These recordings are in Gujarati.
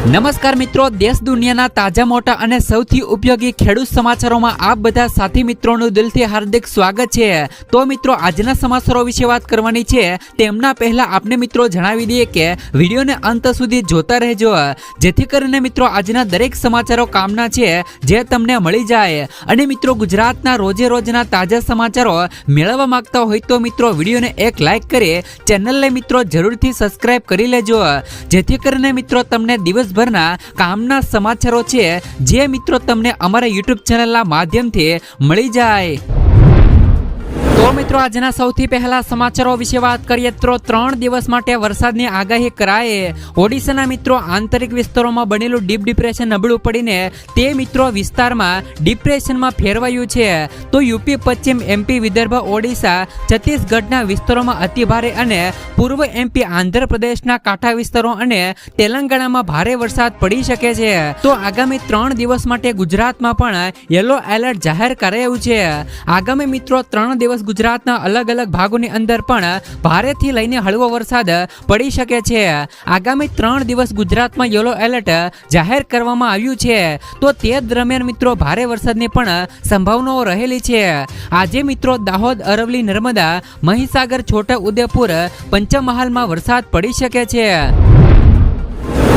નમસ્કાર મિત્રો, દેશ દુનિયાના તાજા, મોટા અને સૌથી ઉપયોગી ખેડૂત સમાચારોમાં આપ બધા સાથી મિત્રોનું દિલથી હાર્દિક સ્વાગત છે. તો મિત્રો, આજના સમાચારો વિશે વાત કરવાની છે. તેમના પહેલા આપને મિત્રો જણાવી દઈએ કે વિડીયોને અંત સુધી જોતા રહેજો. જેથી કરીને મિત્રો, આજના દરેક સમાચારો કામના છે, જે તમને મળી જાય. અને મિત્રો, ગુજરાતના રોજે રોજના તાજા સમાચારો મેળવવા માંગતા હોય તો મિત્રો, વિડીયોને એક લાઇક કરી ચેનલને મિત્રો જરૂરથી સબસ્ક્રાઇબ કરી લેજો. જેથી કરીને મિત્રો, તમને દિવસભરના કામના સમાચારો છે જે મિત્રો તમને અમારા યુટ્યુબ ચેનલના માધ્યમથી મળી જાય. તો મિત્રો, આજના સૌથી પહેલા સમાચારો વિશે વાત કરીએ તો ત્રણ દિવસ માટે વરસાદની આગાહી કરાયે ઓડિશાના મિત્રો આંતરિક વિસ્તારોમાં બનેલું ડીપ ડિપ્રેશન નબળું પડીને તે મિત્રો વિસ્તારમાં ડિપ્રેશનમાં ફેરવાયું છે. તો યુપી, પશ્ચિમ એમપી વિદર્ભ, ઓડિશા, છત્તીસગઢના વિસ્તારોમાં અતિભારે અને પૂર્વ એમપી આંધ્રપ્રદેશના કાંઠા વિસ્તારો અને તેલંગાણામાં ભારે વરસાદ પડી શકે છે. તો આગામી ત્રણ દિવસ માટે ગુજરાતમાં પણ યલો એલર્ટ જાહેર કરાયું છે. આગામી મિત્રો, ત્રણ દિવસ ગુજરાતના અલગ અલગ ભાગોની અંદર પણ ભારેથી લઈને હળવો વરસાદ પડી શકે છે. આગામી ત્રણ દિવસ ગુજરાતમાં યલો એલર્ટ જાહેર કરવામાં આવ્યું છે. તો તે દરમિયાન મિત્રો ભારે વરસાદની પણ સંભાવનાઓ રહેલી છે. આજે મિત્રો દાહોદ અરવલી નર્મદા, મહીસાગર, છોટા ઉદેપુર પંચમહાલમાં વરસાદ પડી શકે છે.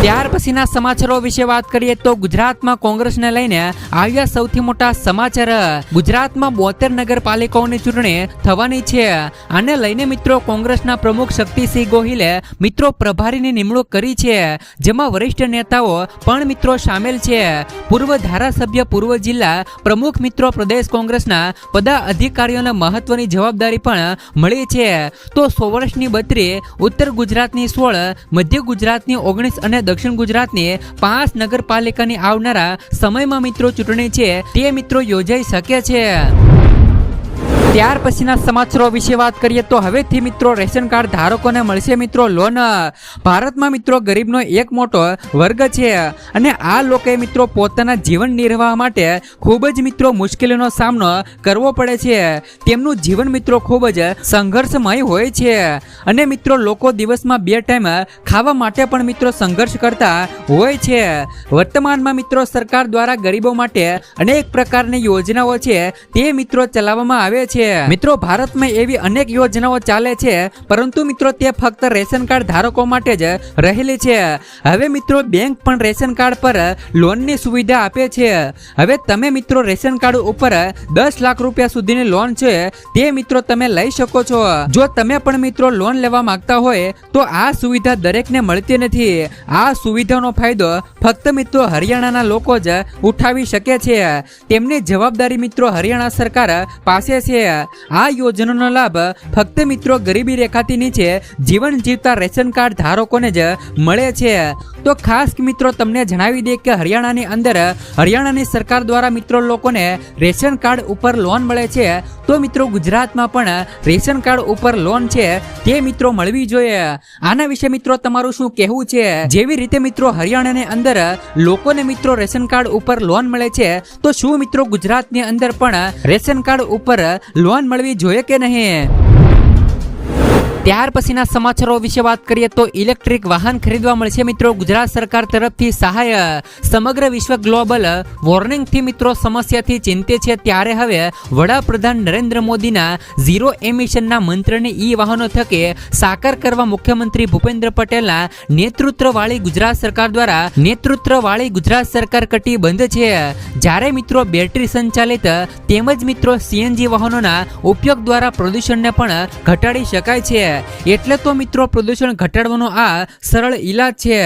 ત્યાર પછીના સમાચારો વિશે વાત કરીએ તો ગુજરાતમાં કોંગ્રેસને લઈને આવ્યા સૌથી મોટા સમાચાર. ગુજરાતમાં બોતેર નગરપાલિકાઓની ચૂંટણી થવાની છે. આને લઈને મિત્રો કોંગ્રેસના પ્રમુખ શક્તિસિંહ ગોહિલે મિત્રો પ્રભારીની નિમણૂક કરી છે. જેમાં વરિષ્ઠ નેતાઓ પણ મિત્રો સામેલ છે. પૂર્વ ધારાસભ્ય પૂર્વ જિલ્લા પ્રમુખ મિત્રો પ્રદેશ કોંગ્રેસના પદાધિકારીઓને મહત્વની જવાબદારી પણ મળી છે. તો સો વર્ષની બત્રી ઉત્તર ગુજરાતની સોળ, મધ્ય ગુજરાતની ઓગણીસ અને દક્ષિણ ગુજરાતની પાંચ નગરપાલિકાની આવનારા સમયમાં મિત્રો ચૂંટણી છે તે મિત્રો યોજાઈ શકે છે. ત્યાર પછીના સમાચારો વિશે વાત કરીએ તો હવેથી મિત્રો રેશન કાર્ડ ધારકોને મળશે મિત્રો લોન. ભારતમાં મિત્રો ગરીબનો એક મોટો વર્ગ છે અને આ લોકોએ મિત્રો પોતાના જીવન નિર્વાહ માટે ખૂબ જ મિત્રો મુશ્કેલીનો સામનો કરવો પડે છે. તેમનું જીવન મિત્રો ખૂબ જ સંઘર્ષમય હોય છે અને મિત્રો લોકો દિવસમાં બે ટાઈમ ખાવા માટે પણ મિત્રો સંઘર્ષ કરતા હોય છે. વર્તમાનમાં મિત્રો સરકાર દ્વારા ગરીબો માટે અનેક પ્રકારની યોજનાઓ છે તે મિત્રો ચલાવવામાં આવે છે. મિત્રો, ભારતમાં એવી અનેક યોજનાઓ ચાલે છે, પરંતુ મિત્રો, તે ફક્ત રેશન કાર્ડ ધારકો માટે જ રહેલી છે. હવે મિત્રો, બેંક પણ રેશન કાર્ડ પર લોનની સુવિધા આપે છે. હવે તમે મિત્રો, રેશન કાર્ડ ઉપર દસ લાખ રૂપિયા સુધીની લોન છે, તે મિત્રો તમે લઈ શકો છો. જો તમે પણ મિત્રો લોન લેવા માંગતા હોય, તો આ સુવિધા દરેકને મળતી નથી. આ સુવિધાનો ફાયદો ફક્ત મિત્રો હરિયાણાના લોકો જ ઉઠાવી શકે છે. તેમની જવાબદારી મિત્રો હરિયાણા સરકાર પાસે છે. આ યોજનાનો લાભ ફક્ત મિત્રો ગરીબી રેખાથી નીચે જીવન જીવતા રેશન કાર્ડ ધારકોને જ મળે છે. તો ખાસ મિત્રો તમને જણાવી દઈએ કે હરિયાણાની અંદર હરિયાણાની સરકાર દ્વારા મિત્રો લોકોને રેશન કાર્ડ ઉપર લોન મળે છે. તો મિત્રો ગુજરાતમાં પણ રેશન કાર્ડ ઉપર લોન છે, તે મિત્રો મળવી જોઈએ. આના વિશે મિત્રો તમારું શું કહેવું છે? જેવી રીતે મિત્રો હરિયાણાની અંદર લોકોને મિત્રો રેશન કાર્ડ ઉપર લોન મળે છે, તો શું મિત્રો ગુજરાતની અંદર પણ રેશન કાર્ડ ઉપર લોન મળવી જોઈએ કે નહીં? ત્યાર પછીના સમાચારો વિશે વાત કરીએ તો ઇલેક્ટ્રિક વાહન ખરીદવા મળશે મિત્રો. ગુજરાત સરકાર તરફથી સહાય, સમગ્ર વિશ્વ ગ્લોબલ વોર્નિંગથી મિત્રો સમસ્યાથી ચિંતિત છે. ત્યારે હવે વડાપ્રધાન નરેન્દ્ર મોદીના ઝીરો એમિશનના મંત્રને ઈ વાહનો થકે સાકાર કરવા મુખ્યમંત્રી ભૂપેન્દ્ર પટેલના નેતૃત્વવાળી ગુજરાત સરકાર દ્વારા નેતૃત્વવાળી ગુજરાત સરકાર કટિબંધ છે. જ્યારે મિત્રો બેટરી સંચાલિત તેમજ મિત્રો સીએનજી વાહનોના ઉપયોગ દ્વારા પ્રદૂષણને પણ ઘટાડી શકાય છે. એટલે તો મિત્રો પ્રદૂષણ ઘટાડવાનો આ સરળ ઈલાજ છે.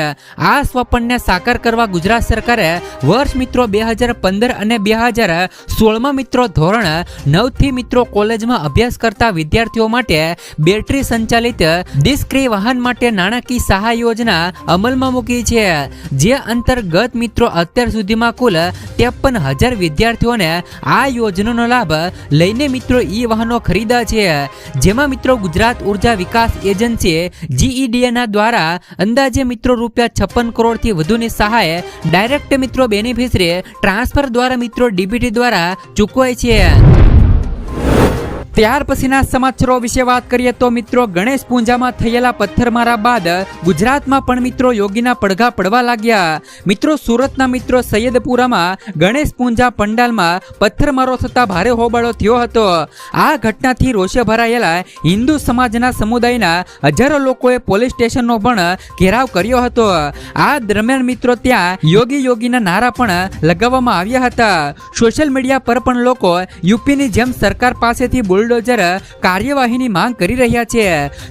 આ સ્વપ્નને સાકાર કરવા ગુજરાત સરકારે વર્ષ મિત્રો બે હજાર પંદર અને બે હજાર સોળમાં મિત્રો ધોરણ નવથી મિત્રો કોલેજમાં અભ્યાસ કરતા વિદ્યાર્થીઓ માટે બેટરી સંચાલિત ડિસ્ક્રી વાહન માટે નાણાકીય સહાય યોજના અમલમાં મૂકી છે. જે અંતર્ગત મિત્રો અત્યાર સુધીમાં કુલ ત્રેપન હજાર વિદ્યાર્થીઓને આ યોજનાનો લાભ લઈને મિત્રો ઈ વાહનો ખરીદ્યા છે. જેમાં મિત્રો ગુજરાત ઊર્જા વિકાસ એજન્સીએ જીઈડીએના દ્વારા અંદાજે મિત્રો રૂપિયા છપ્પન કરોડથી વધુની સહાય ડાયરેક્ટ મિત્રો બેનિફિશરી ટ્રાન્સફર દ્વારા મિત્રો ડીબીટી દ્વારા ચૂકવાય છે. ત્યાર પછીના સમાચારો વિશે વાત કરીએ તો મિત્રો, ગણેશ પૂંજામાં થયેલા પથ્થરમારા બાદ ગુજરાતમાં પણ મિત્રો યોગીના પડઘા પડવા લાગ્યા. મિત્રો, સુરતના મિત્રો સૈયદપુરામાં ગણેશ પૂંજા પંડાલમાં પથ્થરમારો થતાં ભારે હોબાળો થયો હતો. આ ઘટનાથી રોષે ભરાયેલા હિન્દુ સમાજના સમુદાયના હજારો લોકોએ પોલીસ સ્ટેશનનો પણ ઘેરાવ કર્યો હતો. આ દરમિયાન મિત્રો, ત્યાં યોગી યોગીના નારા પણ લગાવવામાં આવ્યા હતા. સોશિયલ મીડિયા પર પણ લોકો યુપીની જેમ સરકાર પાસેથી બુલડોઝર કાર્યવાહીની માંગ કરી રહ્યા છે.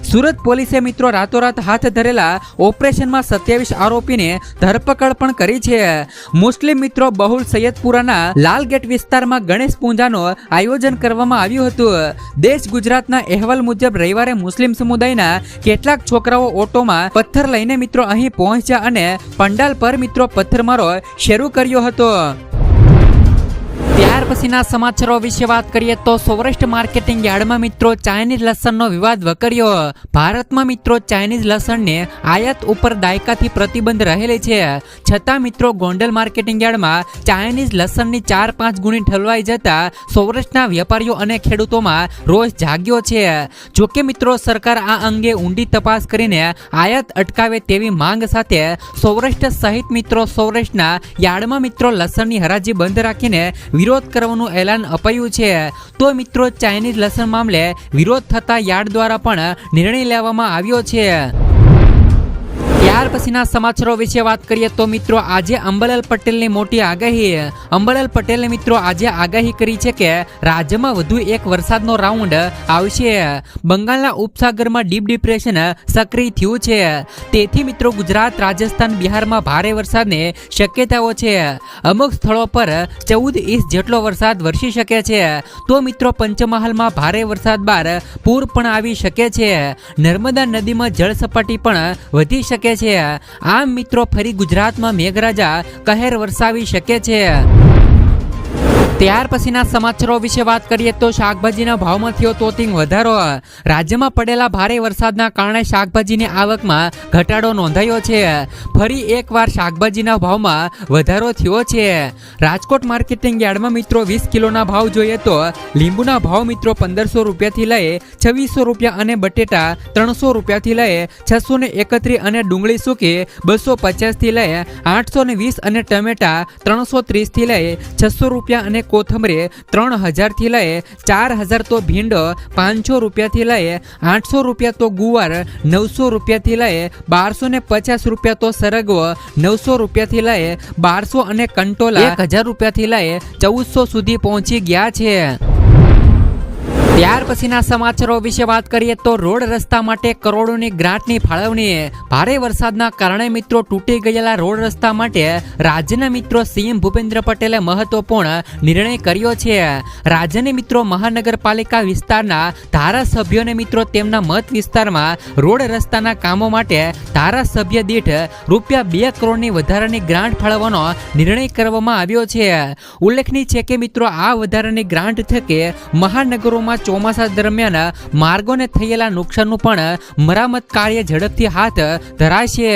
સુરત પોલીસે મિત્રો રાતોરાત હાથ ધરેલા ઓપરેશનમાં સત્યાવીસ આરોપીને ધરપકડ પણ કરી છે. મુસ્લિમ મિત્રો બહુલ સૈયદપુરાના લાલગેટ વિસ્તારમાં ગણેશ પૂજાનું આયોજન કરવામાં આવ્યું હતું. દેશ ગુજરાતના અહેવાલ મુજબ રવિવારે મુસ્લિમ સમુદાયના કેટલાક છોકરાઓ ઓટોમાં પથ્થર લઈને મિત્રો અહીં પહોંચ્યા અને પંડાલ પર મિત્રો પથ્થરમારો શરૂ કર્યો હતો. ત્યાર પછીના સમાચારો વિશે વાત કરીએ તો સૌરાષ્ટ્ર માર્કેટિંગ યાર્ડમાં મિત્રો ચાઇનીઝ લસણનો વિવાદ વકર્યો. ભારતમાં મિત્રો ચાઇનીઝ લસણને આયાત ઉપર દાયકાથી પ્રતિબંધ રહેલી છે. છતાં મિત્રો ગોંડલ માર્કેટિંગ યાર્ડમાં ચાઇનીઝ લસણની ચાર પાંચ ગુણી ઠલવાઈ જતા સૌરાષ્ટ્રના વેપારીઓ અને ખેડૂતોમાં રોષ જાગ્યો છે. જોકે મિત્રો સરકાર આ અંગે ઊંડી તપાસ કરીને આયાત અટકાવે તેવી માંગ સાથે સૌરાષ્ટ્ર સહિત મિત્રો સૌરાષ્ટ્રના યાર્ડમાં મિત્રો લસણની હરાજી બંધ રાખીને વિરોધ કરવાનું એલાન અપાયું છે. તો મિત્રો, ચાઇનીઝ લસણ મામલે વિરોધ થતા યાર્ડ દ્વારા પણ નિર્ણય લેવામાં આવ્યો છે. ત્યાર પછીના સમાચારો વિશે વાત કરીએ તો મિત્રો, આજે અંબાલાલ પટેલની મોટી આગાહી. અંબાલાલ પટેલે મિત્રો, આજે આગાહી કરી છે કે રાજ્યમાં વધુ એક વરસાદનો રાઉન્ડ આવશે. બંગાળના ઉપસાગરમાં ડીપ ડિપ્રેશન સક્રિય થયું છે. તેથી મિત્રો, ગુજરાત, રાજસ્થાન, બિહારમાં ભારે વરસાદની શક્યતાઓ છે. અમુક સ્થળો પર ચૌદ ઇંચ જેટલો વરસાદ વરસી શકે છે. તો મિત્રો, પંચમહાલમાં ભારે વરસાદ બાદ પૂર પણ આવી શકે છે. નર્મદા નદીમાં જળ સપાટી પણ વધી શકે છે. આમ મિત્રો ફરી ગુજરાતમાં મેઘરાજા કહેર વરસાવી શકે છે. ત્યાર પછીના સમાચારો વિશે વાત કરીએ તો શાકભાજીના ભાવમાં થયો તોતિંગ વધારો. રાજ્યમાં પડેલા ભારે વરસાદના કારણે શાકભાજીની આવકમાં ઘટાડો નોંધાયો છે. ફરી એકવાર શાકભાજીના ભાવમાં વધારો થયો છે. રાજકોટ માર્કેટિંગ યાર્ડમાં મિત્રો વીસ કિલોના ભાવ જોઈએ તો લીંબુના ભાવ મિત્રો પંદરસો રૂપિયાથી લઈ છવ્વીસો રૂપિયા અને બટેટા ત્રણસો રૂપિયાથી લઈ છસો ને એકત્રીસ અને ડુંગળી સૂકી બસો પચાસથી લઈ આઠસો ને વીસ અને ટમેટા ત્રણસો ત્રીસથી લઈ છસો રૂપિયા અને કોથમરી ત્રણ હજારથી લઈ ચાર હજાર તો ભીંડો, પાંચસો રૂપિયાથી લઈ આઠસો રૂપિયા તો ગુવાર, નવસો રૂપિયાથી લઈ બારસો ને પચાસ રૂપિયા તો સરગવો, નવસો રૂપિયાથી લઈ બારસો અને કંટોલા એક હજાર રૂપિયાથી લઈ ચૌદસો સુધી પહોંચી ગયા છે. ત્યાર પછીના સમાચારો વિશે વાત કરીએ તો રોડ રસ્તા માટે કરોડોની ગ્રાન્ટની ફાળવણીએ ભારે વરસાદના કારણે મિત્રો તૂટી ગયેલા રોડ રસ્તા માટે રાજ્યના મિત્રો સીએમ ભૂપેન્દ્ર પટેલે મહત્વપૂર્ણ નિર્ણય કર્યો છે. રાજ્યની મિત્રો મહાનગરપાલિકા વિસ્તારના ધારાસભ્યોને મિત્રો તેમના મત વિસ્તારમાં રોડ રસ્તાના કામો માટે ધારાસભ્ય દીઠ રૂપિયા બે કરોડની વધારાની ગ્રાન્ટ ફાળવવાનો નિર્ણય કરવામાં આવ્યો છે. ઉલ્લેખનીય છે કે મિત્રો આ વધારાની ગ્રાન્ટ થકી મહાનગરોમાં ચોમાસા દરમિયાન માર્ગોને થયેલા નુકસાનનું પણ મરામત કાર્ય ઝડપથી હાથ ધરાશે.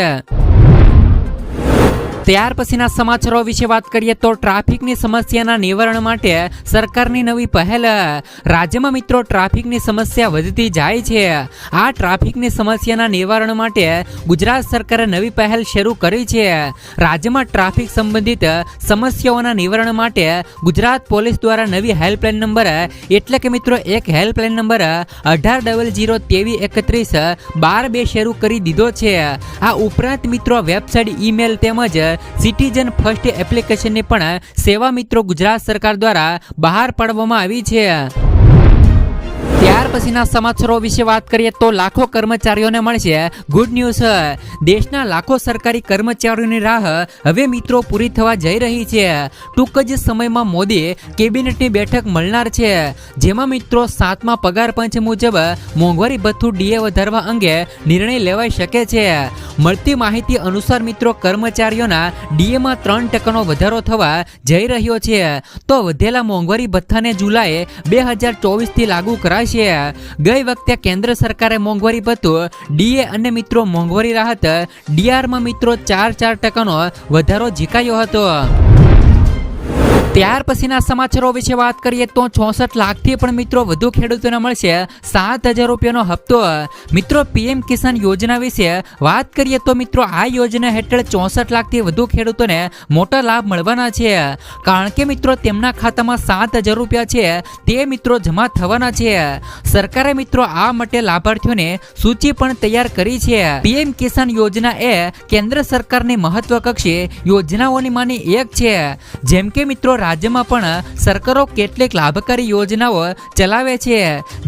ત્યાર પછીના સમાચારો વિશે વાત કરીએ તો ટ્રાફિકની સમસ્યાના નિવારણ માટે સરકારની નવી પહેલ. રાજ્યમાં મિત્રો ટ્રાફિકની સમસ્યા વધતી જાય છે. આ ટ્રાફિકની સમસ્યાના નિવારણ માટે ગુજરાત સરકારે નવી પહેલ શરૂ કરી છે. રાજ્યમાં ટ્રાફિક સંબંધિત સમસ્યાઓના નિવારણ માટે ગુજરાત પોલીસ દ્વારા નવી હેલ્પલાઇન નંબર, એટલે કે મિત્રો એક હેલ્પલાઇન નંબર અઢાર ડબલ જીરો ત્રેવીસ એકત્રીસ બાર બે શરૂ કરી દીધો છે. આ ઉપરાંત મિત્રો વેબસાઇટ, ઈમેલ તેમજ સિટીઝન ફર્સ્ટ એપ્લિકેશનની પણ સેવા મિત્રો ગુજરાત સરકાર દ્વારા બહાર પાડવામાં આવી છે. ત્યાર પછીના સમાચારો વિશે વાત કરીએ તો લાખો કર્મચારીઓને મળશે ગુડ ન્યૂઝ. દેશના લાખો સરકારી કર્મચારીઓની રાહ હવે મિત્રો પૂરી થવા જઈ રહી છે. ટૂંક જ સમયમાં મોદી કેબિનેટની બેઠક મળનાર છે. જેમાં મિત્રો સાતમા પગાર પંચ મુજબ મોંઘવારી ભથ્થું ડીએ વધારવા અંગે નિર્ણય લેવાઈ શકે છે. મળતી માહિતી અનુસાર મિત્રો કર્મચારીઓના ડીએમાં ત્રણ ટકાનો વધારો થવા જઈ રહ્યો છે. તો વધેલા મોંઘવારી ભથ્થાને જુલાઈ બે હજાર ચોવીસથી લાગુ કરાશે. ગઈ વખતે કેન્દ્ર સરકારે મોંઘવારી ભથ્થું ડીએ અને મિત્રો મોંઘવારી રાહત ડીઆરમાં મિત્રો ચાર ચાર ટકાનો વધારો ઝીકાયો હતો. ત્યાર પછીના સમાચારો વિશે વાત કરીએ તો ચોસઠ લાખથી પણ મિત્રો વધુ ખેડૂતોને મળશે સાત હજાર રૂપિયાનો હપ્તો. મિત્રો, પીએમ કિસાન યોજના વિશે વાત કરીએ તો મિત્રો, આ યોજના હેઠળ ચોસઠ લાખથી વધુ ખેડૂતોને મોટા લાભ મળવાના છે. કારણ કે મિત્રો, તેમના ખાતામાં સાત હજાર રૂપિયા છે, તે મિત્રો જમા થવાના છે. સરકારે મિત્રો આ માટે લાભાર્થીઓને સૂચિ પણ તૈયાર કરી છે. પીએમ કિસાન યોજના એ કેન્દ્ર સરકારની મહત્વકક્ષી યોજનાઓની માની એક છે. જેમ કે મિત્રો રાજ્યમાં પણ સરકારો કેટલીક લાભકારી યોજનાઓ ચલાવે છે.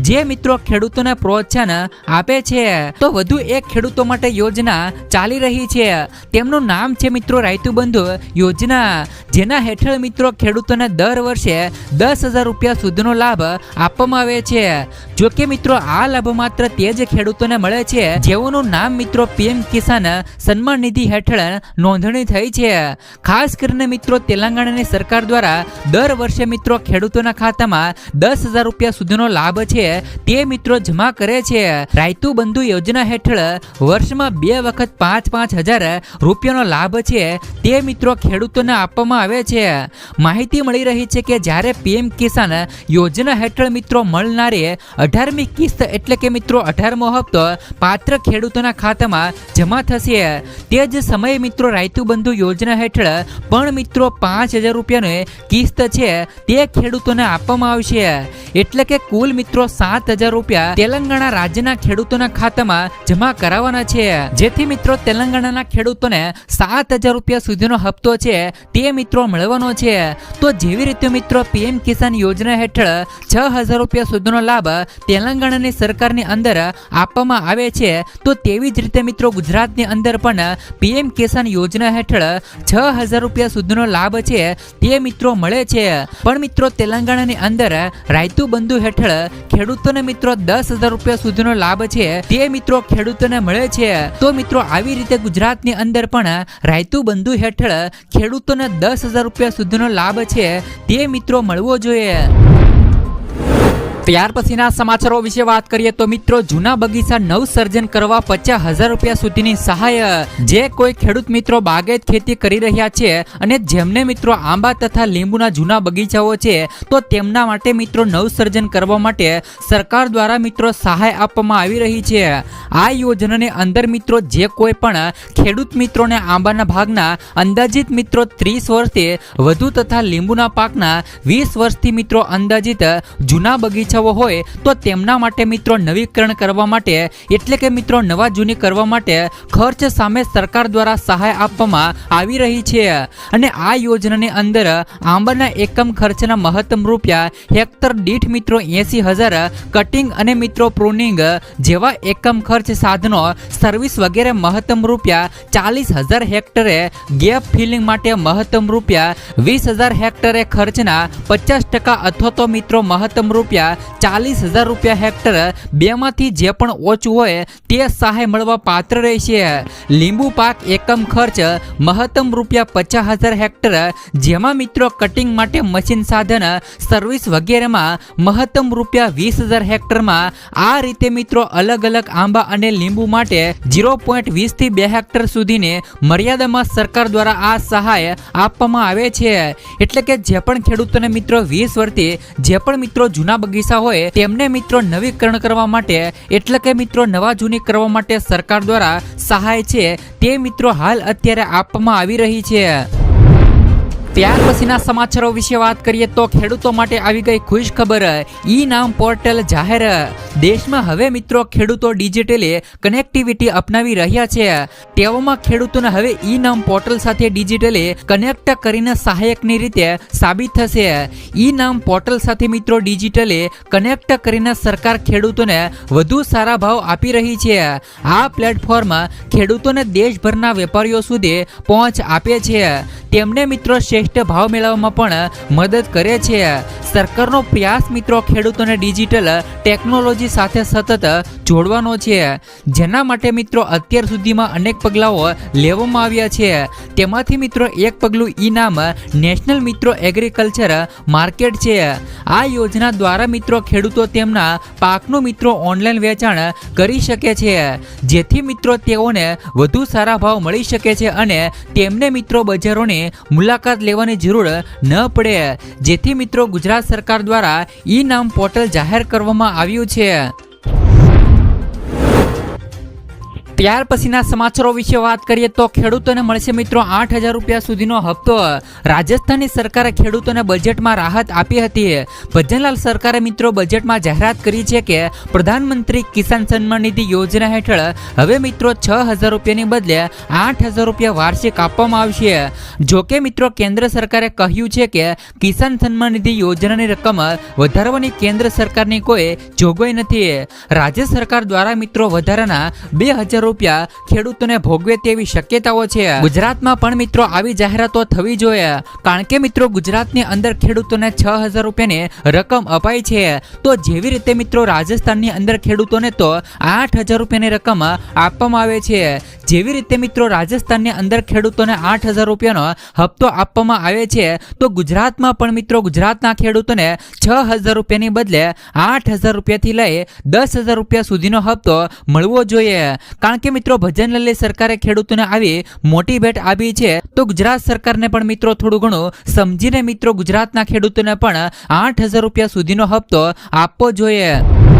જે મિત્રો ખેડૂતોને પ્રોત્સાહન આપે છે. તો વધુ એક ખેડૂતો માટે યોજના ચાલી રહી છે. તેમનું નામ છે મિત્રો રાયતુ બંધુ યોજના, જેના હેઠળ મિત્રો ખેડૂતોને દર વર્ષે દસ હજાર રૂપિયા સુધીનો લાભ આપવામાં આવે છે. જો કે મિત્રો, આ લાભ માત્ર તે જ ખેડૂતોને મળે છે, જેઓનું નામ મિત્રો પીએમ કિસાન સન્માન નિધિ હેઠળ નોંધણી થઈ છે. ખાસ કરીને મિત્રો, તેલંગાણાની સરકાર દ્વારા દર વર્ષે મિત્રો ખેડૂતોના ખાતામાં દસ હજાર રૂપિયા સુધીનો લાભ છે, તે મિત્રો જમા કરે છે. રાયતુ બંધુ યોજના હેઠળ વર્ષમાં બે વખત પાંચ પાંચ હજાર રૂપિયાનો લાભ છે, તે મિત્રો ખેડૂતોને આપવામાં આવે છે. માહિતી મળી રહી છે કે જ્યારે પીએમ કિસાન યોજના હેઠળ મિત્રો મળનારી અઢારમી કિસ્ત એટલે કે મિત્રો અઢારમો હપ્તો પાત્ર ખેડૂતોના ખાતામાં જમા થશે. તે જ સમયે મિત્રો રાયતુ બંધુ યોજના હેઠળ પણ મિત્રો પાંચ હજાર રૂપિયાની કિસ્ત છે, તે ખેડૂતોને આપવામાં આવશે. એટલે કે કુલ મિત્રો સાત હજાર રૂપિયા તેલંગાણા રાજ્યના ખેડૂતોના ખાતામાં જમા કરાવવાના છે. જેથી મિત્રો તેલંગાણાના ખેડૂતોને સાત હજાર રૂપિયા સુધીનો હપ્તો છે, તે મિત્રો મળવાનો છે. તો જેવી રીતે મિત્રો પીએમ કિસાન યોજના હેઠળ છ હજાર રૂપિયા સુધીનો લાભ તેલંગાણાની સરકારની અંદર આપવામાં આવે છે, તો તેવી જ રીતે મિત્રો ગુજરાતની અંદર પણ પીએમ કિસાન યોજના હેઠળ છ હજાર રૂપિયા સુધીનો લાભ છે, તે મિત્રો મળે છે. પણ મિત્રો, તેલંગાણાની અંદર રાયતુ બંધુ હેઠળ ખેડૂતોને મિત્રો દસ હજાર રૂપિયા સુધીનો લાભ છે. તે મિત્રો ખેડૂતોને મળે છે. તો મિત્રો, આવી રીતે ગુજરાતની અંદર પણ રાયતુ બંધુ હેઠળ ખેડૂતોને દસ હજાર રૂપિયા સુધીનો લાભ છે. તે મિત્રો મળવો જોઈએ. ત્યાર પછીના સમાચારો વિશે વાત કરીએ તો મિત્રો, જૂના બગીચા નવ સર્જન કરવા પચાસ હજાર રૂપિયા સુધીની સહાય. જે કોઈ ખેડૂત મિત્રો બાગાયત ખેતી કરી રહ્યા છે અને જેમને મિત્રો આંબા તથા લીંબુના જૂના બગીચાઓ છે, તો તેમના માટે મિત્રો નવ સર્જન કરવા માટે સરકાર દ્વારા મિત્રો સહાય આપવામાં આવી રહી છે. આ યોજનાની અંદર મિત્રો જે કોઈ પણ ખેડૂત મિત્રોને આંબાના ભાગના અંદાજિત મિત્રો ત્રીસ વર્ષથી વધુ તથા લીંબુના પાકના વીસ વર્ષથી મિત્રો અંદાજિત જૂના બગીચાઓ હોય તો તેમના માટે મિત્રો નવીકરણ કરવા માટે, એટલે કે મિત્રો નવા જૂની કરવા માટે ખર્ચ સામે સરકાર દ્વારા સહાય આપવામાં આવી રહી છે. અને આ યોજનાની અંદર આંબાના એકમ ખર્ચના મહત્તમ રૂપિયા હેક્ટર દીઠ મિત્રો એસી હજાર, કટિંગ અને મિત્રો પ્રૂનિંગ જેવા એકમ ખર્ચ સાધનો, સર્વિસ વગેરે મહત્તમ રૂપિયા ચાલીસ હજાર હેક્ટરે, ગેપ ફિલિંગ માટે મહત્તમ રૂપિયા વીસ હજાર હેક્ટરે ખર્ચના પચાસ ટકા અથવા તો મિત્રો મહત્તમ રૂપિયા ચાલીસ હજાર રૂપિયા હેક્ટર બેમાંથી જે પણ ઓછું હોય તે સહાય મળવા પાત્ર રહેશે. લીંબુ પાક એકમ ખર્ચ મહત્તમ રૂપિયા પચાસ હજાર હેક્ટર. જેમાં મિત્રો કટિંગ માટે મશીન સાધન સર્વિસ વગેરેમાં મહત્તમ રૂપિયા વીસ હજાર હેક્ટરમાં. આ રીતે મિત્રો અલગ અલગ આંબા અને લીંબુ માટે ઝીરો પોઈન્ટ વીસથી બે હેક્ટર સુધીની મર્યાદામાં સરકાર દ્વારા આ સહાય આપવામાં આવે છે. એટલે કે જે પણ ખેડૂતોને મિત્રો વીસ વર્ષથી જે પણ મિત્રો જૂના બગીચા હોય, તેમને મિત્રો નવીકરણ કરવા માટે, એટલે કે મિત્રો નવા જૂની કરવા માટે સરકાર દ્વારા સહાય છે, તે મિત્રો હાલ અત્યારે આપવામાં આવી રહી છે. ત્યાર પછીના સમાચારો વિશે વાત કરીએ તો ખેડૂતો માટે આવી ગઈ ખુશ ખબર ઈ નામ પોર્ટલ જાહેર. દેશમાં હવે મિત્રો ખેડૂતો ડિજિટલે કનેક્ટિવિટી અપનાવી રહ્યા છે. તેવામાં ખેડૂતોને હવે ઈ નામ પોર્ટલ સાથે ડિજિટલી કનેક્ટ કરીને સહાયકની રીતે સાબિત થશે. ઈ નામ પોર્ટલ સાથે મિત્રો ડિજિટલે કનેક્ટ કરીને સરકાર ખેડૂતોને વધુ સારા ભાવ આપી રહી છે. આ પ્લેટફોર્મ ખેડૂતોને દેશભરના વેપારીઓ સુધી પહોંચ આપે છે. તેમને મિત્રો શ્રેષ્ઠ ભાવ મેળવવામાં પણ મદદ કરે છે. સરકારનો પ્રયાસ મિત્રો ખેડૂતોને ડિજિટલ ટેકનોલોજી સાથે સતત જોડવાનો છે. જેના માટે મિત્રો અત્યાર સુધીમાં અનેક પગલાઓ લેવામાં આવ્યા છે. તેમાંથી મિત્રો એક પગલું ઈ નામ નેશનલ મિત્રો એગ્રીકલ્ચર માર્કેટ છે. આ યોજના દ્વારા મિત્રો ખેડૂતો તેમના પાકનું મિત્રો ઓનલાઈન વેચાણ કરી શકે છે. જેથી મિત્રો તેઓને વધુ સારા ભાવ મળી શકે છે અને તેમને મિત્રો બજારોની મુલાકાત લેવા લેવાની જરૂર ન પડે. જેથી મિત્રો ગુજરાત સરકાર દ્વારા ઈ નામ પોર્ટલ જાહેર કરવામાં આવ્યું છે. ત્યાર પછીના સમાચારો વિશે વાત કરીએ તો ખેડૂતોને મળશે મિત્રો આઠ હજાર રૂપિયા સુધીનો હપ્તો. રાજસ્થાનની સરકારે ખેડૂતોને બજેટમાં રાહત આપી હતી. ભજનલાલ સરકારે મિત્રો બજેટમાં જાહેરાત કરી છે કે પ્રધાનમંત્રી કિસાન સન્માન નિધિ યોજના હેઠળ હવે મિત્રો છ હજાર રૂપિયાની બદલે આઠ હજાર રૂપિયા વાર્ષિક આપવામાં આવશે. જો કે મિત્રો કેન્દ્ર સરકારે કહ્યું છે કે કિસાન સન્માન નિધિ યોજનાની રકમ વધારવાની કેન્દ્ર સરકારની કોઈ જોગવાઈ નથી. રાજ્ય સરકાર દ્વારા મિત્રો વધારાના બે હજાર રૂપિયા ખેડૂતોને ભોગવે તેવી શક્યતાઓ છે. ગુજરાતમાં પણ મિત્રો આવી જાહેરાતો થવી જોઈએ. કારણ કે મિત્રો ગુજરાતની અંદર ખેડૂતોને છ હજાર રૂપિયાની રકમ અપાય છે. તો જેવી રીતે મિત્રો રાજસ્થાનની અંદર ખેડૂતોને તો આઠ હજાર રૂપિયાની રકમ આપવામાં આવે છે. જેવી રીતે મિત્રો રાજસ્થાનની અંદર ખેડૂતોને આઠ હજાર રૂપિયાનો હપ્તો આપવામાં આવે છે. તો ગુજરાતમાં પણ મિત્રો ગુજરાતના ખેડૂતોને છ હજાર રૂપિયાની બદલે આઠ હજાર રૂપિયાથી લઈ દસ હજાર રૂપિયા સુધીનો હપ્તો મળવો જોઈએ. કારણ કે મિત્રો ભજનલાલની સરકારે ખેડૂતોને આવી મોટી ભેટ આપી છે, તો ગુજરાત સરકારને પણ મિત્રો થોડું ઘણું સમજીને મિત્રો ગુજરાતના ખેડૂતોને પણ આઠ હજાર રૂપિયા સુધીનો હપ્તો આપવો જોઈએ.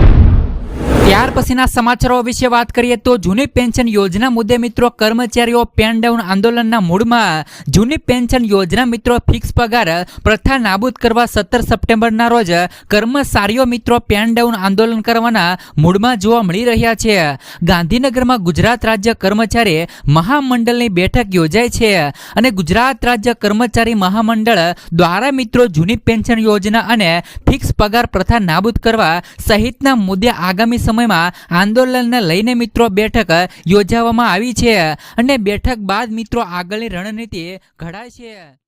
ત્યાર પછીના સમાચારો વિશે વાત કરીએ તો જૂની પેન્શન યોજના મુદ્દે મિત્રો કર્મચારીઓ પેન ડાઉન આંદોલનના મૂડમાં જૂની પેન્શન યોજના મિત્રો ફિક્સ પગાર પ્રથા નાબૂદ કરવા સત્તર સપ્ટેમ્બરના રોજ કર્મચારીઓ મિત્રો પેન ડાઉન આંદોલન કરવાના મૂડમાં જોવા મળી રહ્યા છે. ગાંધીનગરમાં ગુજરાત રાજ્ય કર્મચારી મહામંડળની બેઠક યોજાઈ છે અને ગુજરાત રાજ્ય કર્મચારી મહામંડળ દ્વારા મિત્રો જૂની પેન્શન યોજના અને ફિક્સ પગાર પ્રથા નાબૂદ કરવા સહિતના મુદ્દે આગામી સમયમાં આંદોલનને લઈને મિત્રો બેઠક યોજાવામાં આવી છે અને બેઠક બાદ મિત્રો આગળની રણનીતિ ઘડાય છે.